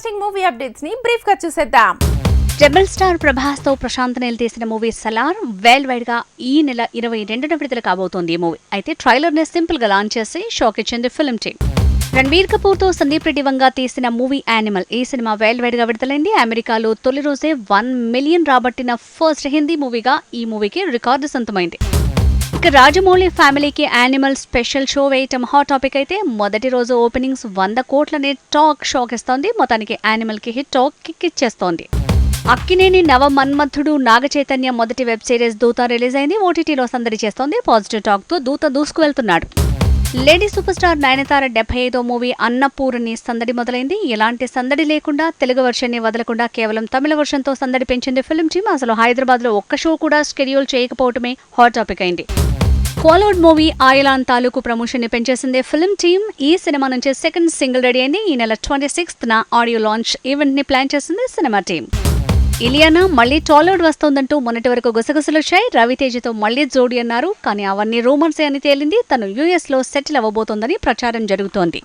Interesting movie అప్డేట్స్ని బ్రీఫ్గా చూసేద్దాం. రెబల్ స్టార్ ప్రభాస్తో ప్రశాంత్ నీల్ తీసిన మూవీ సలార్ వరల్డ్ వైడ్గా ఈ నెల ఇరవై రెండున విడుదల కాబోతోంది ఈ మూవీ. అయితే ట్రైలర్ని సింపుల్గా లాంచ్ చేసి షాక్ ఇచ్చింది ఫిల్మ్ టీమ్ రణ్వీర్ కపూర్తో సందీప్ రెడ్డి వంగా తీసిన మూవీ యానిమల్ ఈ సినిమా వరల్డ్ వైడ్గా విడుదలైంది. అమెరికాలో తొలి రోజే వన్ మిలియన్ రాబట్టిన ఫస్ట్ హిందీ మూవీగా ఈ మూవీకి రికార్డు సొంతమైంది. ఇక రాజమౌళి ఫ్యామిలీకి యానిమల్ స్పెషల్ షో వేయటం హాట్ టాపిక్ అయితే మొదటి రోజు ఓపెనింగ్స్ వంద కోట్లనే టాక్ షాక్ ఇస్తోంది మొత్తానికి యానిమల్కి హిట్ టాక్ కిక్ ఇచ్చేస్తోంది. అక్కినేని నవ మన్మథుడు నాగ చైతన్య మొదటి వెబ్ సిరీస్ దూత రిలీజ్ అయింది. ఓటీటీలో సందడి చేస్తోంది. పాజిటివ్ టాక్తో దూత దూసుకు వెళ్తున్నాడు లేడీ సూపర్ స్టార్ నయనతార డెబ్బై ఐదో మూవీ అన్నపూర్ని సందడి మొదలైంది. ఎలాంటి సందడి లేకుండా తెలుగు వర్షన్ని వదలకుండా కేవలం తమిళ వర్షన్తో సందడి పెంచింది ఫిల్మ్ టీమ్. అసలు హైదరాబాద్లో ఒక్క షో కూడా షెడ్యూల్ చేయకపోవటమే హాట్ టాపిక్ అయింది. కోలౌడ్ మూవీ ఆయలాన్ తాలూకు ప్రమోషన్ని పెంచేసింది ఫిల్మ్ టీమ్. ఈ సినిమా నుంచి సెకండ్ సింగిల్ రెడీ అయింది. ఈ నెల ట్వంటీ సిక్స్త్ ఆడియో లాంచ్ ఈవెంట్ని ప్లాన్ చేసింది సినిమా టీమ్. ఇలియానా మళ్ళీ టాలీవుడ్ వస్తోందంటూ మొన్నటి వరకు గుసగుసలొచ్చాయి రవితేజతో మళ్ళీ జోడి అన్నారు. కానీ అవన్నీ రూమర్సే అని తేలింది. తను యూఎస్లో సెటిల్ అవ్వబోతోందని ప్రచారం జరుగుతోంది.